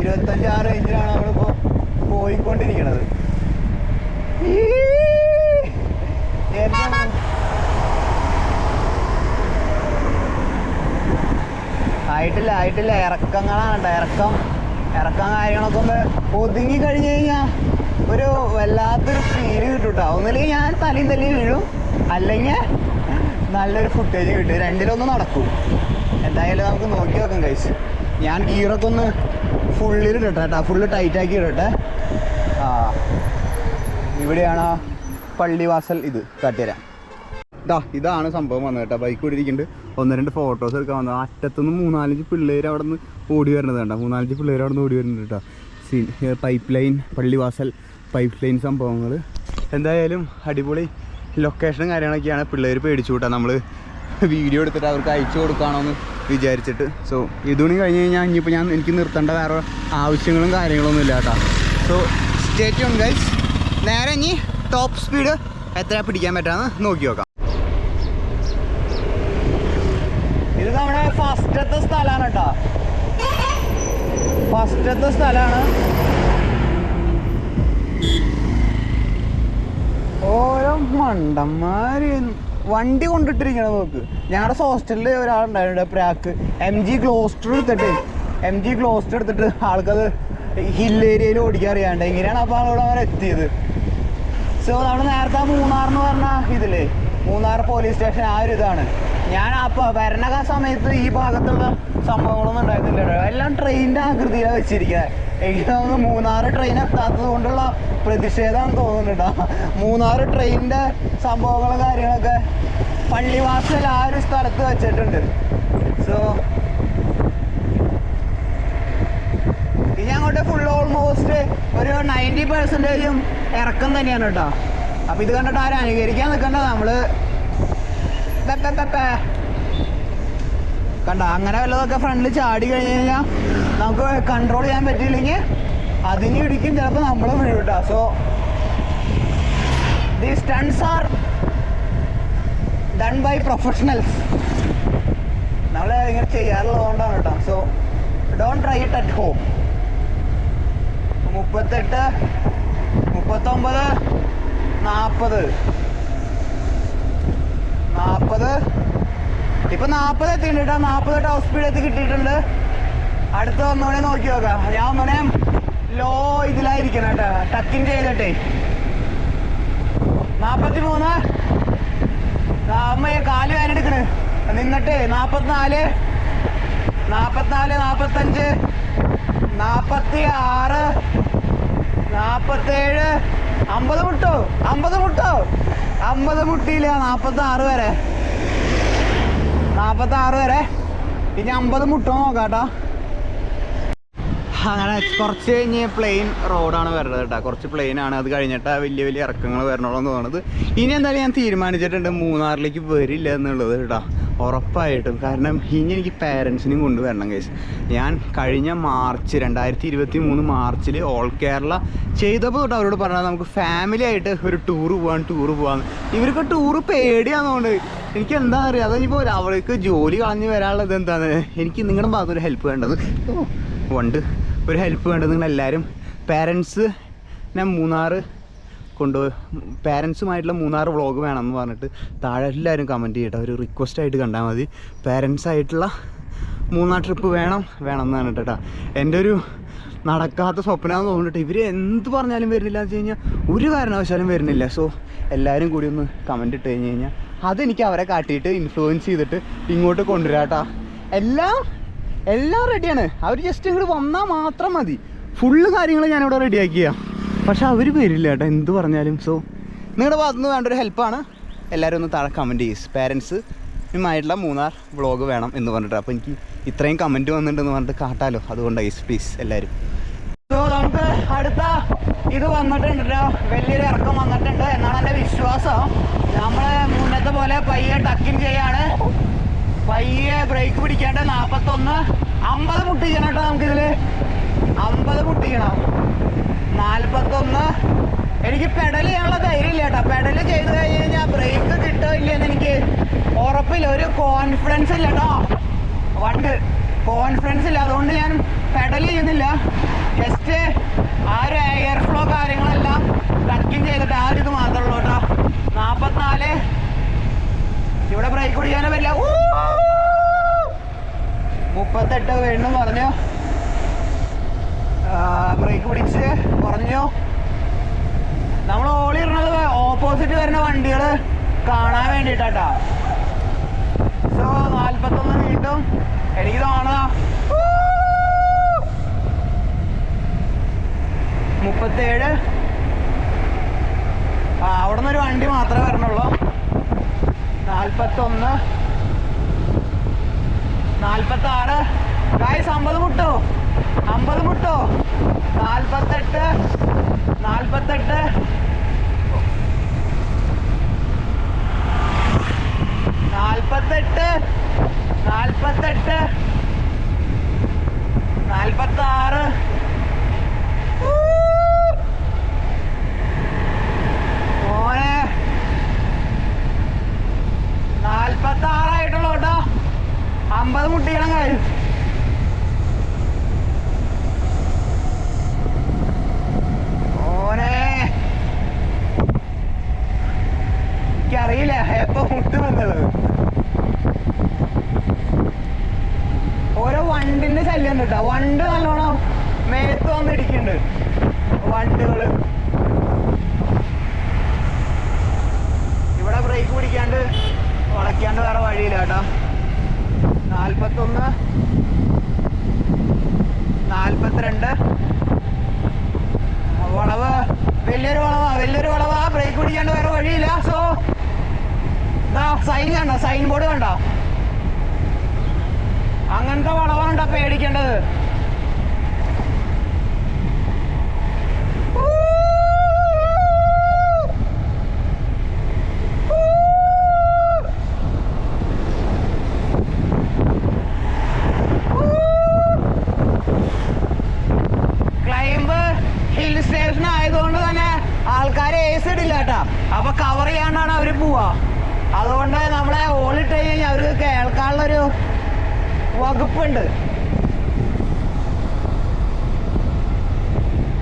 ഇരുപത്തഞ്ച് ആ റേഞ്ചിലാണ് നമ്മളിപ്പോൾ പോയിക്കൊണ്ടിരിക്കുന്നത് ആയിട്ടില്ല ആയിട്ടില്ല. ഇറക്കങ്ങളാണ് ഇറക്കം ഇറക്കം കാര്യങ്ങളൊക്കെ ഒന്ന് ഒതുങ്ങി കഴിഞ്ഞ് കഴിഞ്ഞാൽ ഒരു വല്ലാത്തൊരു ഫീൽ കിട്ടും കേട്ടോ ഒന്നില്ലെങ്കിൽ ഞാൻ തലയും തല്ലി വീഴും. അല്ലെങ്കിൽ നല്ലൊരു ഫുട്ടേജ് കിട്ടും. രണ്ടിലൊന്നും നടക്കും. എന്തായാലും നമുക്ക് നോക്കി നോക്കാം കഴിച്ച് ഞാൻ ഗീറൊക്കെ ഒന്ന് ഫുള്ളിൽ ഇടട്ടെ ഫുള്ള് ടൈറ്റാക്കി ഇടട്ടെ. ആ ഇവിടെയാണ് പള്ളിവാസൽ ഇത്. കാട്ടിത്തരാം. ഇതാ ഇതാണ് സംഭവം വന്നത് കേട്ടോ. ബൈക്ക് ഓടിയിരിക്കുന്നുണ്ട്. ഒന്ന് രണ്ട് ഫോട്ടോസ് എടുക്കാൻ വന്നത് അറ്റത്തുനിന്ന് മൂന്നാലഞ്ച് പിള്ളേർ അവിടെ നിന്ന് ഓടി വരുന്നത് കേട്ടോ മൂന്നാലഞ്ച് പിള്ളേർ അവിടെ നിന്ന് ഓടി വരുന്നുണ്ട് കേട്ടോ. Scene pipe line Pallivasal pipe line സംഭവങ്ങൾ എന്തായാലും അടിപൊളി ലൊക്കേഷനും കാര്യങ്ങളൊക്കെയാണ്. പിള്ളേർ പേടിച്ചു കൂട്ടാ. നമ്മൾ വീഡിയോ എടുത്തിട്ട് അവർക്ക് അയച്ചു കൊടുക്കുകയാണോന്ന് വിചാരിച്ചിട്ട്. സോ ഇതുണി കഴിഞ്ഞ് കഴിഞ്ഞാൽ ഇനിയിപ്പോൾ ഞാൻ എനിക്ക് നിർത്തേണ്ട വേറെ ആവശ്യങ്ങളും കാര്യങ്ങളൊന്നും ഇല്ല കേട്ടോ. സോ സ്റ്റേറ്റ് ഉണ്ട് ഗൈസ് നേരെ ഇനി ടോപ്പ് സ്പീഡ് എത്ര പിടിക്കാൻ പറ്റാമെന്ന് നോക്കി നോക്കാം ഇത് നമ്മുടെ ഫസ്റ്റത്തെ സ്ഥലമാണ് കേട്ടോ. ഫസ്റ്റത്തെ സ്ഥലമാണ് ഓരോ മണ്ടന്മാര് വണ്ടി കൊണ്ടിട്ടിരിക്കണ നോക്ക്. ഞങ്ങളുടെ ഹോസ്റ്റലിൽ ഒരാളുണ്ടായിരുന്നു പ്രാക്ക്. എം ജി ഗ്ലോസ്റ്റർ എടുത്തിട്ട് എം ജി ഗ്ലോസ്റ്റർ എടുത്തിട്ട് ആൾക്കത് ഹിൽ ഏരിയയിൽ ഓടിക്കാൻ അറിയാണ്ട് എങ്ങനെയാണ് അപ്പോൾ ആളോട് അവർ എത്തിയത്? സോ നമ്മൾ നേരത്തെ മൂന്നാർ എന്ന് പറഞ്ഞ ഇതില്ലേ മൂന്നാർ പോലീസ് സ്റ്റേഷൻ ആ ഒരു ഇതാണ്. ഞാൻ അപ്പോൾ ഭരണകാല സമയത്ത് ഈ ഭാഗത്തുള്ള സംഭവങ്ങളൊന്നും ഉണ്ടായിരുന്നില്ല. എല്ലാം ട്രെയിനിന്റെ ആകൃതിയിലാണ് വെച്ചിരിക്കുന്നത് എനിക്ക് മൂന്നാർ ട്രെയിൻ എത്താത്തത് കൊണ്ടുള്ള പ്രതിഷേധമാണ് തോന്നുന്നുണ്ട് മൂന്നാറ് ട്രെയിനിന്റെ സംഭവങ്ങളും കാര്യങ്ങളൊക്കെ പള്ളിവാസൽ ആ ഒരു സ്ഥലത്ത് വെച്ചിട്ടുണ്ട് സോ ഇനി അങ്ങോട്ട് ഫുൾ ഓൾമോസ്റ്റ് ഒരു നയന്റി പെർസെന്റേജും ഇറക്കം തന്നെയാണ് കേട്ടോ അപ്പം ഇത് കണ്ടിട്ട് ആരും അനുകരിക്കാൻ നിൽക്കണ്ട പെ. കണ്ട അങ്ങനെ വല്ലതൊക്കെ ഫ്രണ്ടിൽ ചാടി കഴിഞ്ഞ് കഴിഞ്ഞാൽ നമുക്ക് കൺട്രോൾ ചെയ്യാൻ പറ്റിയില്ലെങ്കിൽ അതിനെ ഇടിക്കും. ചിലപ്പോൾ നമ്മളെ വീഴും കേട്ടോ so the stunts are done by professionals നമ്മൾ ഇങ്ങനെ ചെയ്യാറുള്ളതുകൊണ്ടാണ് കേട്ടോ so don't try it at home മുപ്പത്തെട്ട് മുപ്പത്തൊമ്പത് നാൽപ്പത് നാൽപ്പത് ഇപ്പൊ നാൽപ്പത് എത്തിയിട്ടുണ്ട് നാൽപ്പത് ടോപ്പ് സ്പീഡ് എത്തി കിട്ടിയിട്ടുണ്ട്. അടുത്ത ഒന്നുകൂടെ നോക്കി നോക്കാം. ഞാൻ ഒന്നുകൂടെ ലോ ഇതിലായിരിക്കണം കേട്ടോ. ടക്കിങ് ചെയ്തിട്ടേ. നാൽപ്പത്തി മൂന്ന് അമ്മയെ കാൽ വേനെടുക്കണ് നിന്നിട്ട് നാൽപ്പത്തിനാല് നാൽപ്പത്തിനാല് നാൽപ്പത്തഞ്ച് നാൽപ്പത്തി ആറ് നാൽപ്പത്തേഴ് അമ്പത് മുട്ടോ? അമ്പത് മുട്ടോ? അമ്പത് മുട്ടിയില്ല നാൽപ്പത്തി ആറ് വരെ. നാൽപ്പത്തി ആറ് വരെ. ഇനി അമ്പത് മുട്ടോ നോക്കാട്ടോ. അങ്ങനെ കുറച്ച് കഴിഞ്ഞ് പ്ലെയിൻ റോഡാണ് വരുന്നത് കേട്ടോ. കുറച്ച് പ്ലെയിൻ ആണ്. അത് കഴിഞ്ഞിട്ട് വലിയ വലിയ ഇറക്കങ്ങൾ വരണോളെന്ന് തോന്നുന്നത്. ഇനി എന്തായാലും ഞാൻ തീരുമാനിച്ചിട്ടുണ്ട് മൂന്നാറിലേക്ക് വരില്ല എന്നുള്ളത് കേട്ടോ. ഉറപ്പായിട്ടും. കാരണം ഇനി എനിക്ക് പാരൻസിനെയും കൊണ്ടുവരണം കേസ് ഞാൻ കഴിഞ്ഞ മാർച്ച് രണ്ടായിരത്തി ഇരുപത്തി മൂന്ന് മാർച്ചിൽ ഓൾ കേരള ചെയ്തപ്പോൾ തൊട്ട് അവരോട് പറഞ്ഞാൽ നമുക്ക് ഫാമിലി ആയിട്ട് ഒരു ടൂർ പോകാൻ ടൂറ് പോകാൻ ഇവർക്ക് ടൂറ് പേടിയാണെന്നുകൊണ്ട് എനിക്ക് എന്താ അറിയാം? അതിപ്പോൾ അവർക്ക് ജോലി കളഞ്ഞ് വരാനുള്ളത് എന്താണ് എനിക്ക് നിങ്ങളുടെ ഭാഗത്തൊരു ഹെൽപ്പ് വേണ്ടത്. ഓ, ഉണ്ട് ഒരു ഹെൽപ്പ് വേണ്ടത് നിങ്ങൾ എല്ലാവരും പാരൻസ് ഞാൻ മൂന്നാർ കൊണ്ടുപോയി പാരൻസുമായിട്ടുള്ള മൂന്നാർ വ്ളോഗ് വേണമെന്ന് പറഞ്ഞിട്ട് താഴെ എല്ലാവരും കമന്റ് ചെയ്യട്ടെ. ഒരു റിക്വസ്റ്റ് ആയിട്ട് കണ്ടാൽ മതി. പാരൻസായിട്ടുള്ള മൂന്നാർ ട്രിപ്പ് വേണം വേണം എന്ന് പറഞ്ഞിട്ട് കേട്ടോ. എന്റെ ഒരു നടക്കാത്ത സ്വപ്നമാണെന്ന് തോന്നിട്ട് ഇവർ എന്ത് പറഞ്ഞാലും വരുന്നില്ല എന്ന് വെച്ച് കഴിഞ്ഞാൽ ഒരു കാരണവശാലും വരുന്നില്ല. സോ എല്ലാവരും കൂടി ഒന്ന് കമന്റ് ഇട്ട് കഴിഞ്ഞ് കഴിഞ്ഞാൽ അതെനിക്ക് അവരെ കാട്ടിയിട്ട് ഇൻഫ്ലുവൻസ് ചെയ്തിട്ട് ഇങ്ങോട്ട് കൊണ്ടുവരാട്ടാ എല്ലാം എല്ലാം റെഡിയാണ് അവർ ജസ്റ്റ് ഇങ്ങോട്ട് വന്നാൽ മാത്രം മതി. ഫുള്ള് കാര്യങ്ങൾ ഞാനിവിടെ റെഡിയാക്കിയ പക്ഷെ അവർ വരില്ല കേട്ടോ എന്ത് പറഞ്ഞാലും. സോ നിങ്ങളുടെ ഭാഗത്തുനിന്ന് വേണ്ട ഒരു ഹെൽപ്പാണ് എല്ലാവരും ഒന്ന് താഴെ കമന്റ് ചെയ്യും. പാരൻസ് ആയിട്ടുള്ള മൂന്നാർ വ്ളോഗ് വേണം എന്ന് പറഞ്ഞിട്ട്. അപ്പോൾ എനിക്ക് ഇത്രയും കമന്റ് വന്നിട്ടുണ്ടെന്ന് പറഞ്ഞിട്ട് കാട്ടാലോ. അതുകൊണ്ടാണ് ഐസ് പ്ലീസ് എല്ലാവരും. സോ നമുക്ക് അടുത്ത ഇത് വന്നിട്ടുണ്ട് വലിയൊരു ഇറക്കം വന്നിട്ടുണ്ട് എന്നാണ് എന്റെ വിശ്വാസം. നമ്മൾ മുന്നത്തെ പോലെ പയ്യെ ടക്കിങ് ചെയ്യാണ്. പയ്യെ ബ്രേക്ക് പിടിക്കേണ്ട നാൽപ്പത്തൊന്ന് അമ്പത് മുട്ടിക്കണം കേട്ടോ നമുക്കിതിൽ. അമ്പത് മുട്ടിക്കണം. നാൽപ്പത്തൊന്ന് എനിക്ക് പെഡൽ ചെയ്യാനുള്ള ധൈര്യം ഇല്ല കേട്ടോ. പെഡൽ ചെയ്ത് കഴിഞ്ഞ് കഴിഞ്ഞാൽ ബ്രേക്ക് കിട്ടോ ഇല്ലെന്ന് എനിക്ക് ഉറപ്പില്ല. ഒരു കോൺഫിഡൻസ് ഇല്ല കേട്ടോ. വണ്ട് കോൺഫിഡൻസ് ഇല്ല. അതുകൊണ്ട് ഞാൻ പെഡൽ ചെയ്യുന്നില്ല. ജസ്റ്റ് ആ ഒരു എയർ ഫ്ലോ കാര്യങ്ങളെല്ലാം ടക്കിങ് ചെയ്തിട്ട് ആ ഒരു ഇത് മാത്രമേ ഉള്ളൂ കേട്ടോ. നാൽപ്പത്തിനാല് ഇവിടെ ബ്രേക്ക് പിടിക്കാനേ പറ്റില്ല! മുപ്പത്തെട്ട് വീണ്ടും പറഞ്ഞു. ബ്രേക്ക് പിടിച്ച് കുറഞ്ഞു നമ്മൾ ഓളിടുന്നത് ഓപ്പോസിറ്റ് വരുന്ന വണ്ടികൾ കാണാൻ വേണ്ടിയിട്ടാട്ടാ നാൽപ്പത്തൊന്ന് വീണ്ടും. എനിക്ക് തോന്നണ മുപ്പത്തേഴ്. ആ അവിടെ നിന്നൊരു വണ്ടി മാത്രമേ വരണുള്ളൂ. നാൽപ്പത്തൊന്ന് നാൽപ്പത്തി ആറ് ഗായ്സ് അമ്പത് മുട്ടോ? അമ്പത് മുട്ടോ? നാൽപ്പത്തെട്ട് നാൽപ്പത്തെട്ട് നാൽപ്പത്തെട്ട് നാൽപ്പത്തെട്ട് നാൽപ്പത്താറ് മോനെ നാൽപ്പത്താറായിട്ടുള്ളൂ കേട്ടോ അമ്പത് മുട്ടിക്കണം കാര്യം മോനെ എനിക്കറിയില്ല എപ്പോ മുട്ട് വന്നത് ഓരോ വണ്ടിന്റെ ശല്യം ഉണ്ട് കേട്ടോ വണ്ട് നല്ലോണം മേത്ത് വന്നിരിക്കുന്നുണ്ട് വണ്ടുകൾ ഇവിടെ ബ്രേക്ക് പിടിക്കാണ്ട് വളയ്ക്കാണ്ട് വേറെ വഴിയില്ല കേട്ടോ നാൽപ്പത്തൊന്ന് നാൽപ്പത്തിരണ്ട് വളവ് വലിയൊരു വളവാ വലിയൊരു വളവാ ബ്രേക്ക് പിടിക്കാണ്ട് വേറെ വഴിയില്ല സോ സൈൻ കണ്ടോ സൈൻ ബോർഡ് കണ്ടോ. അങ്ങനത്തെ വളവാണ് പേടിക്കേണ്ടത് ക്ലൈംബ് ഹിൽ സ്റ്റേഷൻ ആയതുകൊണ്ട് തന്നെ ആൾക്കാർ ഏസ് ഇടില്ല കേട്ടാ അപ്പൊ കവർ ചെയ്യാണ്ടാണ് അവർ പോവാ അതുകൊണ്ട് നമ്മളെ ഓളിട്ട് കഴിഞ്ഞാൽ അവർക്ക് കേൾക്കാനുള്ളൊരു വകുപ്പുണ്ട്.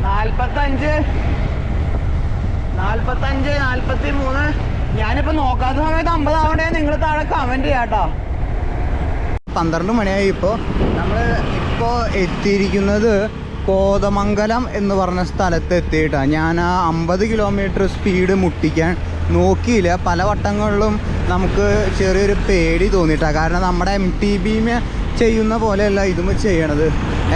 നാൽപ്പത്തഞ്ച് നാൽപ്പത്തഞ്ച് നാൽപ്പത്തി മൂന്ന് ഞാനിപ്പോ നോക്കാത്ത സമയത്ത് അമ്പതാവണ്ടേ നിങ്ങൾ താഴെ കമന്റ് ചെയ്യാട്ടോ. പന്ത്രണ്ട് മണിയായി ഇപ്പോ. നമ്മൾ ഇപ്പോ എത്തിയിരിക്കുന്നത് കോതമംഗലം എന്ന് പറഞ്ഞ സ്ഥലത്ത് എത്തിയിട്ടാണ് ഞാൻ ആ അമ്പത് കിലോമീറ്റർ സ്പീഡ് മുട്ടിക്കാൻ നോക്കിയില്ല. പല വട്ടങ്ങളിലും നമുക്ക് ചെറിയൊരു പേടി തോന്നിയിട്ടാണ് കാരണം നമ്മുടെ എം ടി ബിമേ ചെയ്യുന്ന പോലെയല്ല ഇതും ചെയ്യണത്.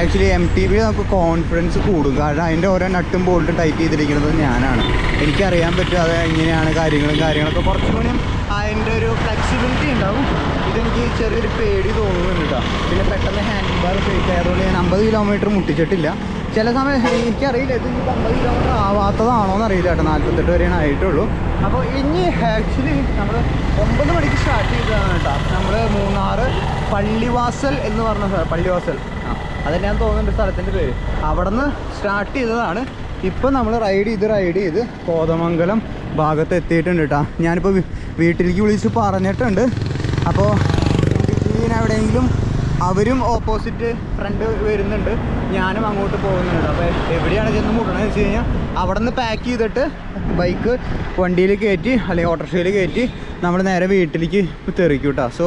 ആക്ച്വലി എം ടി ബി നമുക്ക് കോൺഫിഡൻസ് കൂടും. കാരണം അതിന്റെ ഓരോ നട്ടും ബോൾട്ടും ടൈറ്റ് ചെയ്തിരിക്കുന്നത് ഞാനാണ്. എനിക്കറിയാൻ പറ്റും അത് എങ്ങനെയാണ് കാര്യങ്ങളും കാര്യങ്ങളൊക്കെ. കുറച്ചുകൂടി അതിന്റെ ഒരു ഫ്ലെക്സിബിലിറ്റി ഉണ്ടാവും. ഇതെനിക്ക് ചെറിയൊരു പേടി തോന്നുന്നുണ്ട് കേട്ടോ. പിന്നെ പെട്ടെന്ന് ഹാൻഡ് ബാർ ഫേക്ക് ആയതുകൊണ്ട് ഞാൻ അമ്പത് കിലോമീറ്റർ മുട്ടിച്ചിട്ടില്ല. ചില സമയം എനിക്കറിയില്ല ഇത് ഇനി അമ്പത് കിലോമീറ്റർ ആവാത്തതാണോ എന്ന് അറിയില്ല കേട്ടോ. നാൽപ്പത്തെട്ട് വരെയാണ് ആയിട്ടുള്ളൂ. അപ്പോൾ ഇനി ആക്ച്വലി നമ്മൾ ഒമ്പത് മണിക്ക് സ്റ്റാർട്ട് ചെയ്തതാണ് കേട്ടോ. നമ്മൾ മൂന്നാർ പള്ളിവാസൽ എന്ന് പറഞ്ഞ സ്ഥലം പള്ളിവാസൽ. ആ ഞാൻ തോന്നുന്നുണ്ട് സ്ഥലത്തിന്റെ പേര്. അവിടെ നിന്ന് സ്റ്റാർട്ട് ചെയ്തതാണ്. ഇപ്പം നമ്മൾ റൈഡ് ചെയ്ത് റൈഡ് ചെയ്ത് കോതമംഗലം ഭാഗത്ത് എത്തിയിട്ടുണ്ട് കേട്ടോ ഞാനിപ്പോൾ വീട്ടിലേക്ക് വിളിച്ച് പറഞ്ഞിട്ടുണ്ട്. അപ്പോൾ എവിടെയെങ്കിലും അവരും ഓപ്പോസിറ്റ് ഫ്രണ്ട് വരുന്നുണ്ട്. ഞാനും അങ്ങോട്ട് പോകുന്നുണ്ട്. അപ്പോൾ എവിടെയാണ് ചെന്ന് മുട്ടണമെന്ന് വെച്ച് കഴിഞ്ഞാൽ അവിടെ നിന്ന് പാക്ക് ചെയ്തിട്ട് ബൈക്ക് വണ്ടിയിൽ കയറ്റി അല്ലെങ്കിൽ ഓട്ടോറിക്ഷയിൽ കയറ്റി നമ്മൾ നേരെ വീട്ടിലേക്ക് തെറിക്കും കേട്ടോ സോ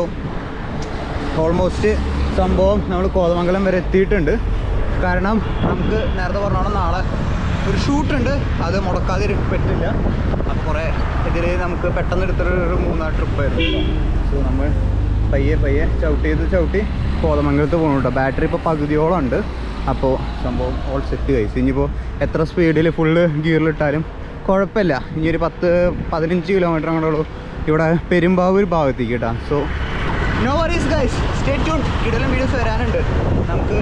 ഓൾമോസ്റ്റ് സംഭവം നമ്മൾ കോതമംഗലം വരെ എത്തിയിട്ടുണ്ട്. കാരണം നമുക്ക് നേരത്തെ പറഞ്ഞോണം നാളെ ഒരു ഷൂട്ടുണ്ട് അത് മുടക്കാതെ ഇരി- പറ്റില്ല കുറേ ഇതിൽ നമുക്ക് പെട്ടെന്ന് എടുത്തൊരു ഒരു ട്രിപ്പ് ആയിരുന്നു. സോ നമ്മൾ പയ്യെ പയ്യെ ചവിട്ടി ചെയ്ത് ചവിട്ടി കോതമംഗലത്ത് പോകണം കേട്ടോ. ബാറ്ററി ഇപ്പോൾ പകുതിയോളം ഉണ്ട്. അപ്പോൾ സംഭവം ഓൾ സെറ്റ് കഴിച്ചു ഇനിയിപ്പോൾ എത്ര സ്പീഡിൽ ഫുള്ള് ഗിയറിലിട്ടാലും കുഴപ്പമില്ല. ഇനി ഒരു പത്ത് പതിനഞ്ച് കിലോമീറ്റർ അങ്ങോട്ടുള്ളൂ ഇവിടെ പെരുമ്പാവൂർ ഭാഗത്തേക്ക് കേട്ടോ. So no worries guys stay tune ഇടലും videos വരാനുണ്ട്. നമുക്ക്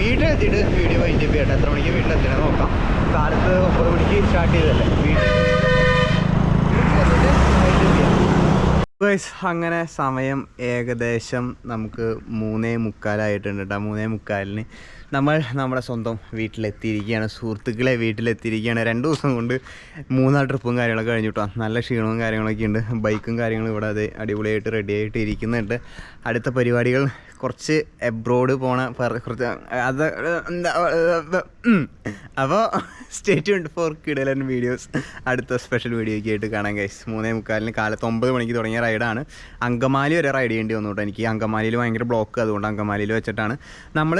വീട്ടിലെത്തിയിട്ട് വീഡിയോ വൈൻഡ് ചെയ്യട്ടെ എത്ര മണിക്ക് വീട്ടിലെത്തിയിട്ട് നോക്കാം. കാലത്ത് ഒമ്പത് മണിക്ക് സ്റ്റാർട്ട് ചെയ്തല്ലേ ഗൈസ് അങ്ങനെ സമയം ഏകദേശം നമുക്ക് മൂന്നേ മുക്കാലായിട്ടുണ്ട് കേട്ടോ മൂന്നേ മുക്കാലിന് നമ്മൾ നമ്മുടെ സ്വന്തം വീട്ടിലെത്തിയിരിക്കുകയാണ്. സുഹൃത്തുക്കളെ വീട്ടിലെത്തിയിരിക്കുകയാണ്. രണ്ട് ദിവസം കൊണ്ട് മൂന്നാൽ ട്രിപ്പും കാര്യങ്ങളൊക്കെ കഴിഞ്ഞു കേട്ടോ നല്ല ക്ഷീണവും കാര്യങ്ങളൊക്കെ ഉണ്ട്. ബൈക്കും കാര്യങ്ങളും ഇവിടെ അത് അടിപൊളിയായിട്ട് റെഡിയായിട്ട് ഇരിക്കുന്നുണ്ട്. അടുത്ത പരിപാടികൾ കുറച്ച് എബ്രോഡ് പോണ കുറച്ച് അത് എന്താ അപ്പോൾ സ്റ്റേറ്റ് ഉണ്ട് ഫോർ കിടലൻ വീഡിയോസ് അടുത്ത സ്പെഷ്യൽ വീഡിയോയ്ക്ക് ആയിട്ട് കാണാൻ ഗൈസ് മൂന്നേ മുക്കാലിന് കാലത്ത് ഒമ്പത് മണിക്ക് തുടങ്ങിയ റൈഡാണ് അങ്കമാലി വരെ റൈഡ് ചെയ്യേണ്ടി വന്നു കേട്ടോ എനിക്ക്. അങ്കമാലിയിൽ ഭയങ്കര ബ്ലോക്ക് അതുകൊണ്ട് അങ്കമാലിയിൽ വെച്ചിട്ടാണ്. നമ്മൾ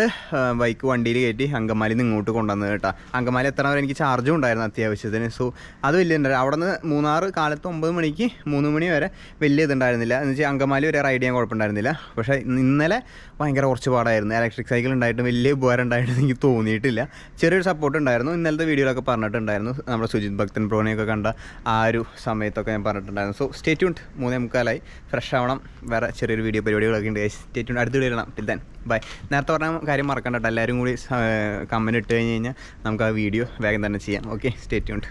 ബൈക്ക് വണ്ടിയിൽ കയറ്റി അങ്കമാലിയിൽ നിന്ന് ഇങ്ങോട്ട് കൊണ്ടുവന്നത് കേട്ടോ. അങ്കമാലി എത്ര എനിക്ക് ചാർജും ഉണ്ടായിരുന്നു അത്യാവശ്യത്തിന്. സോ അത് വലിയ അവിടെ നിന്ന് മൂന്നാറ് കാലത്ത് ഒമ്പത് മണിക്ക് മൂന്ന് മണി വരെ വലിയ ഇതുണ്ടായിരുന്നില്ല. എന്ന് വെച്ചാൽ അങ്കമാലി വരെ റൈഡ് ചെയ്യാൻ കുഴപ്പമുണ്ടായിരുന്നില്ല. പക്ഷേ ഇന്നലെ ഭയങ്കര കുറച്ച് പാടായിരുന്നു ഇലക്ട്രിക് സൈക്കിൾ ഉണ്ടായിട്ട് വലിയ ഉപകാരം ഉണ്ടായിട്ട് എനിക്ക് തോന്നിയിട്ടില്ല. ചെറിയൊരു സപ്പോർട്ട് ഉണ്ടായിരുന്നു. ഇന്നലത്തെ വീഡിയോയിലൊക്കെ പറഞ്ഞിട്ടുണ്ടായിരുന്നു. നമ്മുടെ സുജിത് ഭക്തൻ പ്രോണിയൊക്കെ കണ്ട ആ ഒരു സമയത്തൊക്കെ ഞാൻ പറഞ്ഞിട്ടുണ്ടായിരുന്നു. സോ സ്റ്റേ ട്യൂൺഡ് മൂന്നേ മുക്കാലായി. ഫ്രഷ് ആവണം. വേറെ ചെറിയൊരു വീഡിയോ പരിപാടികളൊക്കെ ഉണ്ട് സ്റ്റേ ട്യൂൺ അടുത്ത വീഡിയോ ഇടണം ടിൽ ദൻ ബൈ നേരത്തെ പറഞ്ഞ കാര്യം മറക്കണ്ട എല്ലാവരും കൂടി കമന്റ് ഇട്ട് കഴിഞ്ഞ് കഴിഞ്ഞാൽ നമുക്ക് ആ വീഡിയോ വേഗം തന്നെ ചെയ്യാം. Okay stay tuned